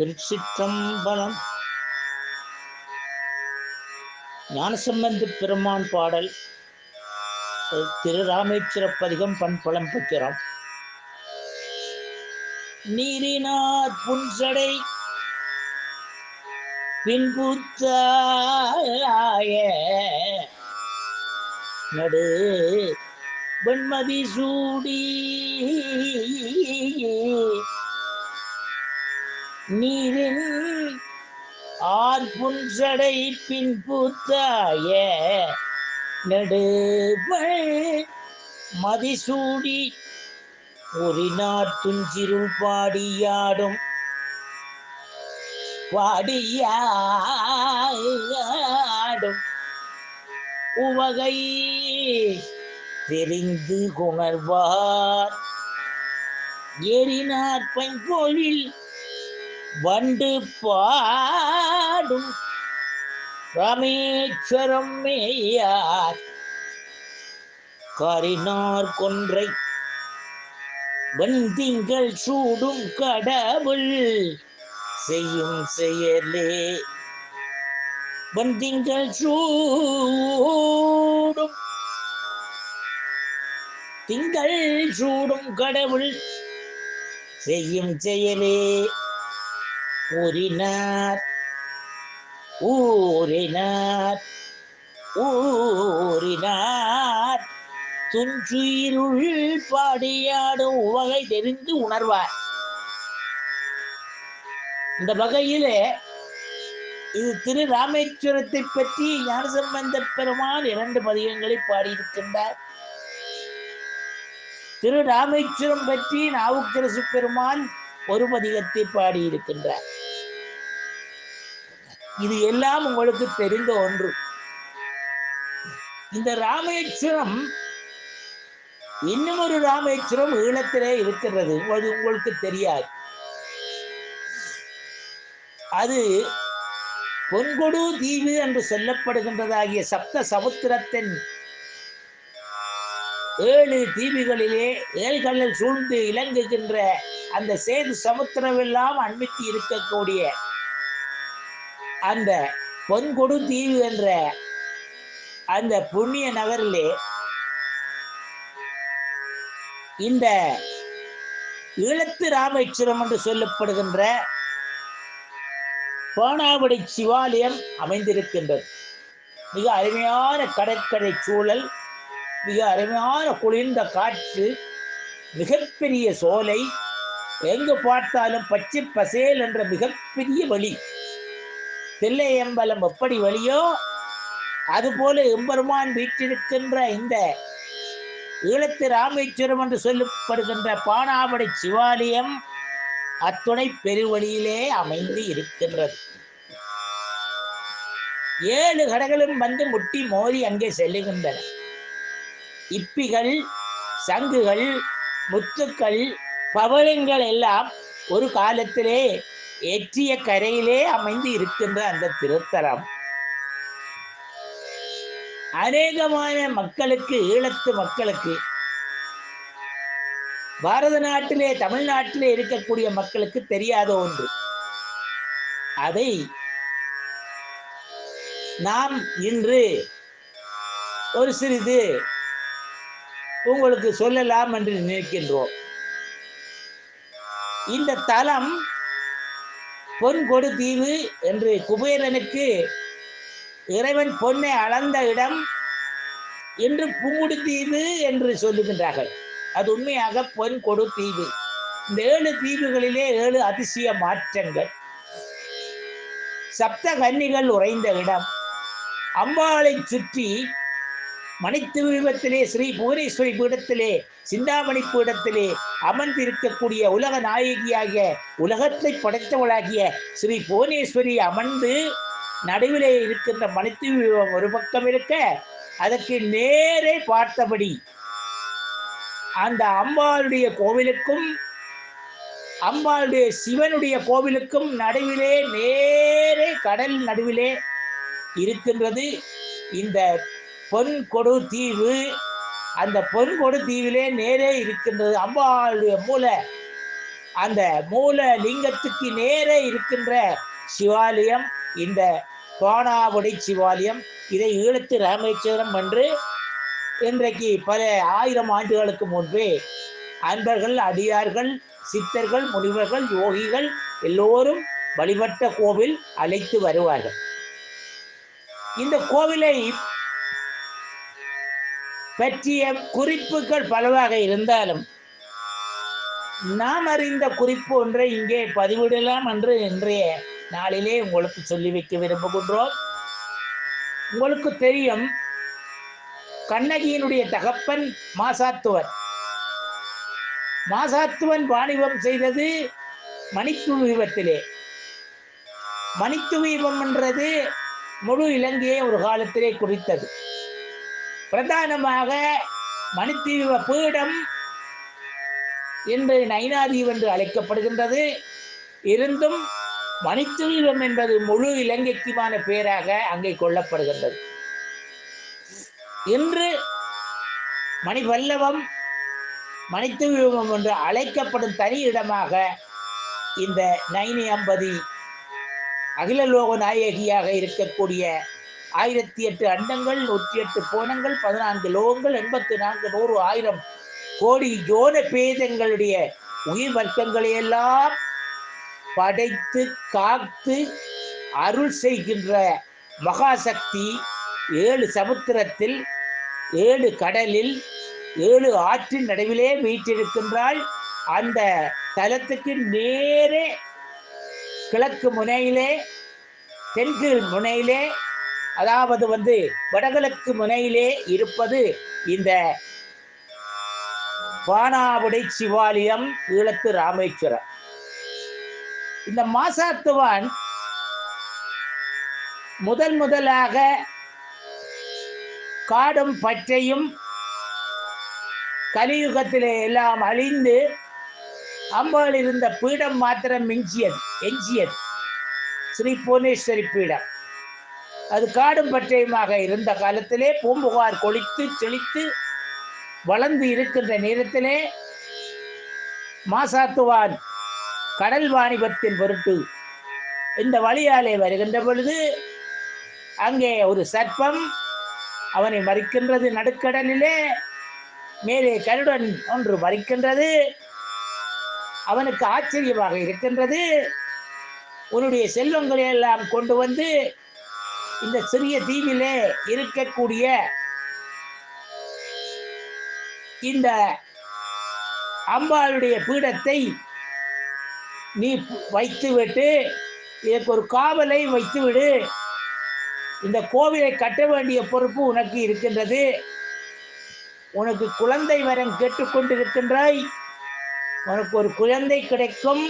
திருச்சிற்றம்பலம். ஞானசம்பந்த பெருமான் பாடல். திரு ராமேஸ்வர பதிகம் பண்பளம் பத்திரம் நீரினார் புன்சடை பின்புத்தாய நடு வெண்மதி சூடி நீரின் ஆர்புஞ்சடை பின்புத்தாய நடுவள் மதிசூடி ஒரு நாட்டுஞ்சிருள் பாடியாடும் பாடியாடும் உவகை தெரிந்து உணர்வார் எரினார் பைங்கோழில் வண்டு பாடும் ரமேஸ்வரம் மேயார். கரினார் கொன்றை வந்திங்கள் சூடும் கடவுள் செய்யும் செயலே. வந்திங்கள் சூடும் திங்கள் சூடும் கடவுள் செய்யும் செயலே. ஊறினார் ஊறினார் ஊறினார் துன்றுயிருள் பாடியாடும் உவகை தெரிந்து உணர்வார். இந்த வகையிலே இது திரு ராமேஸ்வரத்தை பற்றி ஞானசம்பந்த பெருமான் இரண்டு பதிகங்களை பாடியிருக்கின்றார். திரு ராமேஸ்வரம் பற்றி நாவுக்கரசு பெருமான் ஒரு பதிகத்தை பாடியிருக்கின்றார். இது எல்லாம் உங்களுக்கு தெரிந்த ஒன்று. இந்த ராமேஸ்வரம் இன்னும் ஒரு ராமேஸ்வரம் ஈழத்திலே இருக்கிறது. அது உங்களுக்கு தெரியாது. அது பொன்கொடு தீவு என்று சொல்லப்படுகின்றதாகிய சப்த சமுத்திரத்தின் ஏழு தீவுகளிலே ஏழ்கடல் சூழ்ந்து இலங்குகின்ற அந்த சேது சமுத்திரமெல்லாம் அண்மித்து இருக்கக்கூடிய அந்த பொன்கொடு தீவு என்ற அந்த புண்ணிய நகரிலே இந்த ஈழத்து ராமேஸ்வரம் என்று சொல்லப்படுகின்ற பானாவடி சிவாலயம் அமைந்திருக்கின்றது. மிக அருமையான கடற்கரை சூழல் மிக அருமையான குளிர்ந்த காற்று மிகப்பெரிய சோலை எங்கு பார்த்தாலும் பச்சை பசேல் என்ற மிகப்பெரிய வழி தில்லையம்பலம் எப்படி வழியோ அதுபோல எம்பெருமான் வீட்டிருக்கின்ற இந்த ஈழத்து ராமேஸ்வரம் என்று சொல்லப்படுகின்ற பானாவடை சிவாலயம் அத்துணை பெருவழியிலே அமைந்து இருக்கின்றது. ஏழு கடைகளும் வந்து முட்டி மோதி அங்கே செல்லுகின்றன. இப்பிகள் சங்குகள் முத்துக்கள் பவளங்கள் எல்லாம் ஒரு காலத்திலே ஏற்றிய கரையிலே அமைந்து இருக்கின்ற அந்த திருத்தலம். அநேகமான மக்களுக்கு ஈழத்து மக்களுக்கு பாரத நாட்டிலே தமிழ்நாட்டிலே இருக்கக்கூடிய மக்களுக்கு தெரியாத ஒன்று. அதை நாம் இன்று ஒரு சிறிது உங்களுக்கு சொல்லலாம் என்று நினைக்கின்றோம். இந்த தலம் பொன்கொடு தீவு என்று குபேரனுக்கு இறைவன் பொன்னை அளந்த இடம் என்று புங்குடு தீவு என்று சொல்லுகின்றார்கள். அது உண்மையாக பொன் கொடு தீவு. இந்த ஏழு தீவுகளிலே ஏழு அதிசய மாற்றங்கள். சப்த கன்னிகள் உறைந்த இடம். அம்பாளை சுற்றி மணித்து விபத்திலே ஸ்ரீ புவனேஸ்வரி பீடத்திலே சிந்தாமணி பீடத்திலே அமர்ந்திருக்கக்கூடிய உலக நாயகியாகிய உலகத்தை படைத்தவளாகிய ஸ்ரீ புவனேஸ்வரி அமர்ந்து நடுவிலே இருக்கின்ற மணித்து விபம் ஒரு பக்கம் இருக்க அதற்கு நேரே பார்த்தபடி அந்த அம்பாளுடைய கோவிலுக்கும் அம்பாளுடைய சிவனுடைய கோவிலுக்கும் நடுவிலே நேரே கடல் நடுவிலே இருக்கின்றது. இந்த பொன் கொடு தீவு. அந்த பொன் கொடு தீவிலே நேரே இருக்கின்றது. அம்பாளுடைய மூல அந்த மூல லிங்கத்துக்கு நேரே இருக்கின்ற சிவாலயம் இந்த கோணாவுடை சிவாலயம். இதை ஈழத்து ராமேஸ்வரம் என்று இன்றைக்கு பல ஆயிரம் ஆண்டுகளுக்கு முன்பே அன்பர்கள் அடியார்கள் சித்தர்கள் முனிவர்கள் யோகிகள் எல்லோரும் வழிபட்ட கோவில் அழைத்து வருவார்கள். இந்த கோவிலை பற்றிய குறிப்புகள் பலவாக இருந்தாலும் நாம் அறிந்த குறிப்பு ஒன்றை இங்கே பதிவிடலாம் என்று இன்றைய நாளிலே உங்களுக்கு சொல்லி வைக்க விரும்புகின்றோம். உங்களுக்கு தெரியும் கண்ணகியினுடைய தகப்பன் மாசாத்துவன். மாசாத்துவன் வாணிபம் செய்தது மணித்துவீபத்திலே மணித்துவீபம் என்றது முழு இலங்கையை ஒரு காலத்திலே குறித்தது. பிரதானமாக மணித்தீவ பீடம் என்று நைனாதீவ் என்று அழைக்கப்படுகின்றது. இருந்தும் மணித்தீவம் என்பது முழு இலங்கைக்குமான பெயராக அங்கே கொள்ளப்படுகின்றது. இன்று மணிபல்லவம் மணித்துவீபம் என்று அழைக்கப்படும் தனி இடமாக இந்த நைனி அம்பதி அகிலலோக நாயகியாக இருக்கக்கூடிய ஆயிரத்தி எட்டு அண்டங்கள் நூற்றி எட்டு கோணங்கள் பதினான்கு லோகங்கள் எண்பத்தி நான்கு நூறு ஆயிரம் கோடி ஜோன பேதங்களுடைய உயிர் வர்க்கங்களை எல்லாம் படைத்து காத்து அருள் செய்கின்ற மகாசக்தி ஏழு சமுத்திரத்தில் ஏழு கடலில் ஏழு ஆற்றின் நடுவிலே வீற்றிருக்கின்றாள். அந்த தலத்துக்கு நேரே கிழக்கு முனையிலே தெற்கு முனையிலே அதாவது வந்து வடகிழக்கு முனையிலே இருப்பது இந்த பானாவுடை சிவாலயம் ஈழத்து ராமேஸ்வரம். இந்த மாசாத்துவான் முதன் முதலாக காடும் பற்றையும் கலியுகத்திலே எல்லாம் அழிந்து அம்பாள் இருந்த பீடம் மாத்திரம் மிஞ்சியது எஞ்சியது. ஸ்ரீ புவனேஸ்வரி பீடம். அது காடும் பற்றையுமாக இருந்த காலத்திலே பூம்புகார் கொளித்து செழித்து வளர்ந்து இருக்கின்ற நேரத்திலே மாசாத்துவான் கடல் வாணிபத்தின் பொருட்டு இந்த வழியாலே வருகின்ற பொழுது அங்கே ஒரு சர்ப்பம் அவனை மறிக்கின்றது நடுக்கடலிலே. மேலே கருடன் ஒன்று மறிக்கின்றது. அவனுக்கு ஆச்சரியமாக இருக்கின்றது. உன்னுடைய செல்வங்களை எல்லாம் கொண்டு வந்து இந்த சிறிய தீவிலே இருக்கக்கூடிய இந்த அம்பாளுடைய பீடத்தை நீ வைத்துவிட்டு இதற்கு ஒரு காவலை வைத்துவிடு. இந்த கோவிலை கட்ட வேண்டிய பொறுப்பு உனக்கு இருக்கின்றது. உனக்கு குழந்தை வரம் கேட்டுக்கொண்டிருக்கின்றாய் உனக்கு ஒரு குழந்தை கிடைக்கும்.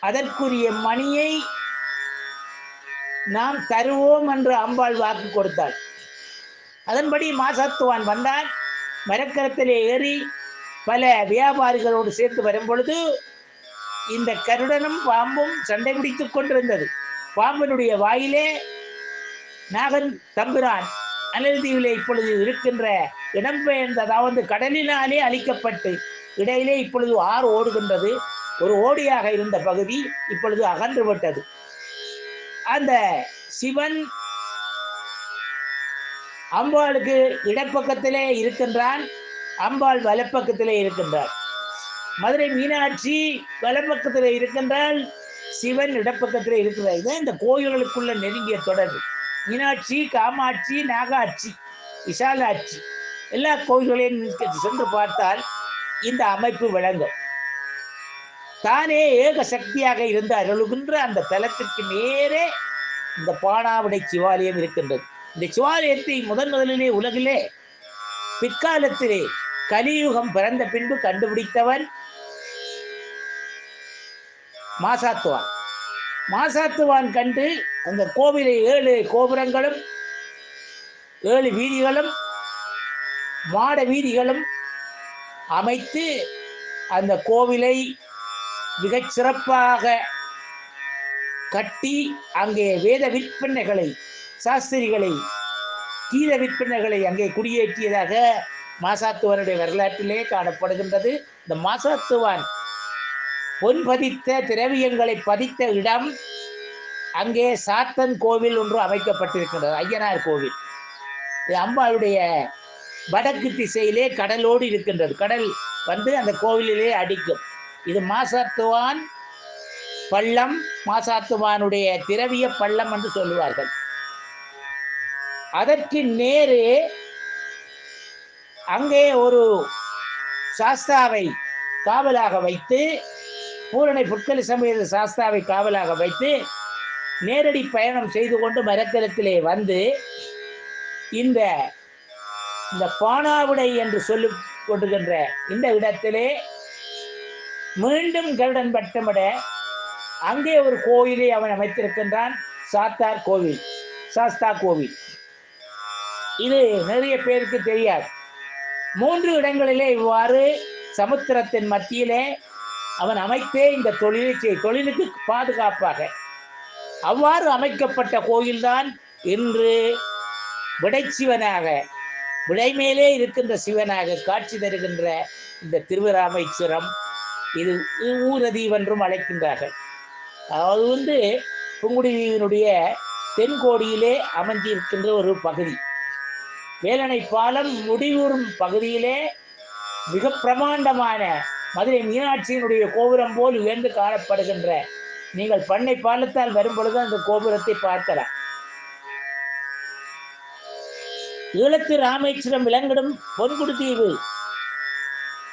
அதற்குரிய மணியை நாம் தருவோம் என்று அம்பாள் வாக்கு கொடுத்தாள். அதன்படி மாசத்துவான் வந்தான். மரக்கரத்திலே ஏறி பல வியாபாரிகளோடு சேர்த்து வரும் பொழுது இந்த கருடனும் பாம்பும் சண்டை பிடித்துக் கொண்டிருந்தது. பாம்பினுடைய வாயிலே நாகன் தம்பிரான் அனல்தீவிலே இப்பொழுது இருக்கின்ற இடம்பெயர்ந்த அதாவது கடலினாலே அழிக்கப்பட்டு இடையிலே இப்பொழுது ஆறு ஓடுகின்றது. ஒரு ஓடியாக இருந்த பகுதி இப்பொழுது அகன்று விட்டது. அந்த சிவன் அம்பாளுக்கு இடப்பக்கத்திலே இருக்கின்றான் அம்பாள் வலப்பக்கத்திலே இருக்கின்றார் மதுரை மீனாட்சி வலப்பக்கத்திலே இருக்கின்றால் சிவன் இடப்பக்கத்திலே இருக்கிறார். இதுதான் இந்த கோயில்களுக்குள்ள நெருங்கிய தொடர்பு மீனாட்சி காமாட்சி நாகாட்சி விசாலாட்சி எல்லா கோயில்களையும் சென்று பார்த்தால் இந்த அமைப்பு விளங்கும். தானே ஏக சக்தியாக இருந்து அருளுகின்ற அந்த தலத்திற்கு நேரே இந்த பாணாவிடை சிவாலயம் இருக்கின்றது. இந்த சிவாலயத்தை முதன் முதலிலே உலகிலே பிற்காலத்திலே கலியுகம் பிறந்த பின்பு கண்டுபிடித்தவன் மாசாத்துவான். மாசாத்துவான் கண்டு அந்த கோவிலை ஏழு கோபுரங்களும் ஏழு வீதிகளும் மாட வீதிகளும் அமைத்து அந்த கோவிலை மிகச் சிறப்பாக கட்டி அங்கே வேத விற்பனைகளை சாஸ்திரிகளை கீத விற்பனைகளை அங்கே குடியேற்றியதாக மாசாத்துவானுடைய வரலாற்றிலே காணப்படுகின்றது. இந்த மாசாத்துவான் பொன் பதித்த திரவியங்களை பதித்த இடம் அங்கே சாத்தன் கோவில் ஒன்று அமைக்கப்பட்டிருக்கின்றது ஐயனார் கோவில். இது அம்பாளுடைய வடக்கு திசையிலே கடலோடு இருக்கின்றது. கடல் வந்து அந்த கோவிலிலே அடிக்கும். இது மாசாத்துவான் பள்ளம் மாசாத்துவானுடைய திரவிய பள்ளம் என்று சொல்லுவார்கள். அதற்கு நேரே அங்கே ஒரு சாஸ்தாவை காவலாக வைத்து பூரணை புட்கலி சமயத்து சாஸ்தாவை காவலாக வைத்து நேரடி பயணம் செய்து கொண்டு மரக்கலத்திலே வந்து இந்த இந்த பானாவுடை என்று சொல்லி கொண்டுகின்ற இந்த இடத்திலே மீண்டும் கருடன் பட்டமிட அங்கே ஒரு கோயிலை அவன் அமைத்திருக்கின்றான். சாத்தார் கோவில். சாஸ்தா கோவில். இது நிறைய பேருக்கு தெரியாது. மூன்று இடங்களிலே இவ்வாறு சமுத்திரத்தின் மத்தியிலே அவன் அமைத்தே இந்த தொழிலை செய் தொழிலுக்கு பாதுகாப்பாக. அவ்வாறு அமைக்கப்பட்ட கோயில்தான் இன்று விடைச்சிவனாக விடை மேலே இருக்கின்ற சிவனாக காட்சி தருகின்ற இந்த திருவிராமேஸ்வரம் இது ஊரதீவ் என்றும் அழைக்கின்றார்கள். அதாவது வந்து புங்குடிதீவினுடைய தென்கோடியிலே அமைந்திருக்கின்ற ஒரு பகுதி. வேலனை பாலம் முடிவுறும் பகுதியிலே மிக பிரமாண்டமான மதுரை மீனாட்சியினுடைய கோபுரம் போல் உயர்ந்து காணப்படுகின்ற நீங்கள் பண்ணை பாலத்தால் வரும் பொழுது அந்த கோபுரத்தை பார்க்கலாம். ஈழத்து ராமேஸ்வரம் விளங்கிடும் பொன்குடு தீவு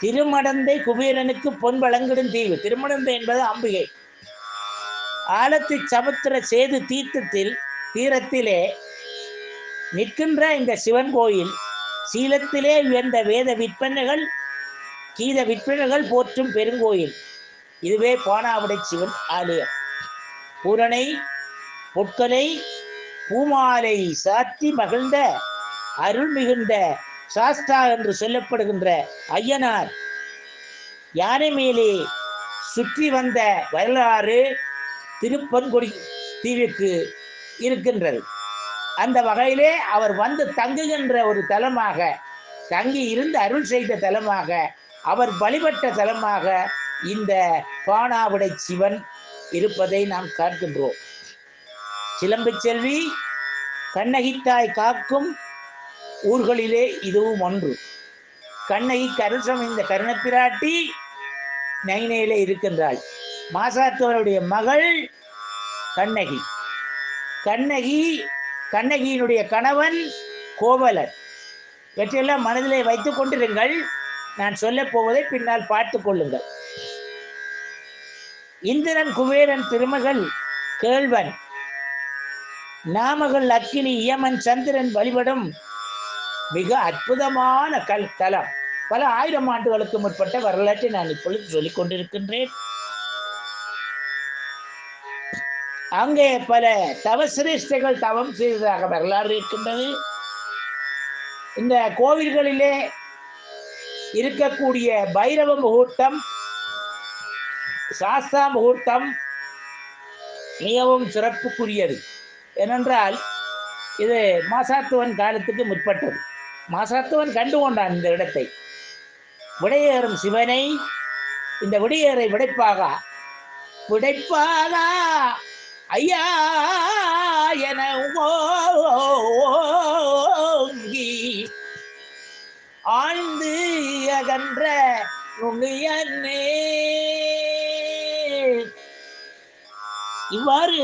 திருமடந்தை குபேரனுக்கு பொன் வழங்கிடும் தீவு. திருமடந்தை என்பது அம்பிகை. ஆலத்து சமுத்திர சேது தீர்த்தத்தில் தீரத்திலே நிற்கின்ற இந்த சிவன் கோயில் சீலத்திலே உயர்ந்த வேத விற்பனைகள் கீத விற்பனைகள் போற்றும் பெருங்கோயில். இதுவே பானாவுடை சிவன் ஆலயம். பூரணை பொற்கலை பூமாலை சாத்தி மகிழ்ந்த அருள் மிகுந்த சாஸ்தா என்று சொல்லப்படுகின்ற ஐயனார். யானை மேலே சுற்றி வந்த வரலாறு திருப்பன்கொடி தீவுக்கு இருக்கின்றது. அந்த வகையிலே அவர் வந்து தங்குகின்ற ஒரு தலமாக தங்கி இருந்து அருள் செய்த தலமாக அவர் வழிபட்ட தலமாக இந்த பானாவிடை சிவன் இருப்பதை நாம் காண்கின்றோம். சிலம்பு செல்வி கண்ணகித்தாய் காக்கும் ஊர்களிலே இதுவும் ஒன்று. கண்ணகி கருசம் இந்த கருணப்பிராட்டி நைனையிலே இருக்கின்றாள். மாசாத்தவருடைய மகள் கண்ணகி. கண்ணகி கண்ணகியினுடைய கணவன் கோவலன் இவற்றையெல்லாம் மனதிலே வைத்துக் கொண்டிருங்கள். நான் சொல்லப் போவதை பின்னால் பார்த்து கொள்ளுங்கள். இந்திரன் குபேரன் திருமகள் கேள்வன். நாமகள் அக்கினி யமன் சந்திரன் வழிபடும் மிக அற்புதமான கல் தலம் பல ஆயிரம் ஆண்டுகளுக்கு முற்பட்ட வரலாற்றை நான் இப்பொழுது சொல்லிக் கொண்டிருக்கின்றேன். அங்கே பல தவசிரேஷ்டங்கள் தவம் செய்ததாக வரலாறு இருக்கின்றது. இந்த கோவில்களிலே இருக்கக்கூடிய பைரவ முகூர்த்தம் சாஸ்தா முகூர்த்தம் மிகவும் சிறப்புக்குரியது. ஏனென்றால் இது மாசாத்துவன் காலத்துக்கு முற்பட்டது. மாசத்துவன் கண்டு கொண்டான் இந்த இடத்தை. விடையேறும் சிவனை இந்த விடையேறை விடைப்பாகா? விடைப்பாகா ஐயா என ஓங்கி ஆழ்ந்து அகன்ற நுண்ணியன்னே. இவ்வாறு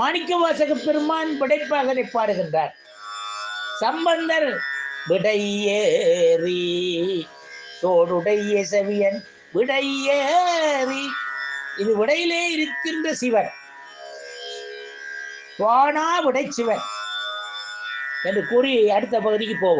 மாணிக்கவாசக பெருமான் படைப்பாகனை பாடுகின்றார். சம்பந்தர் விடையேறி தோடுடைய செவியன் விடையேறி. இது விடையிலே இருக்கின்ற சிவன். வானா விடை சிவன் என்று கூறி அடுத்த பகுதிக்கு போவோம்.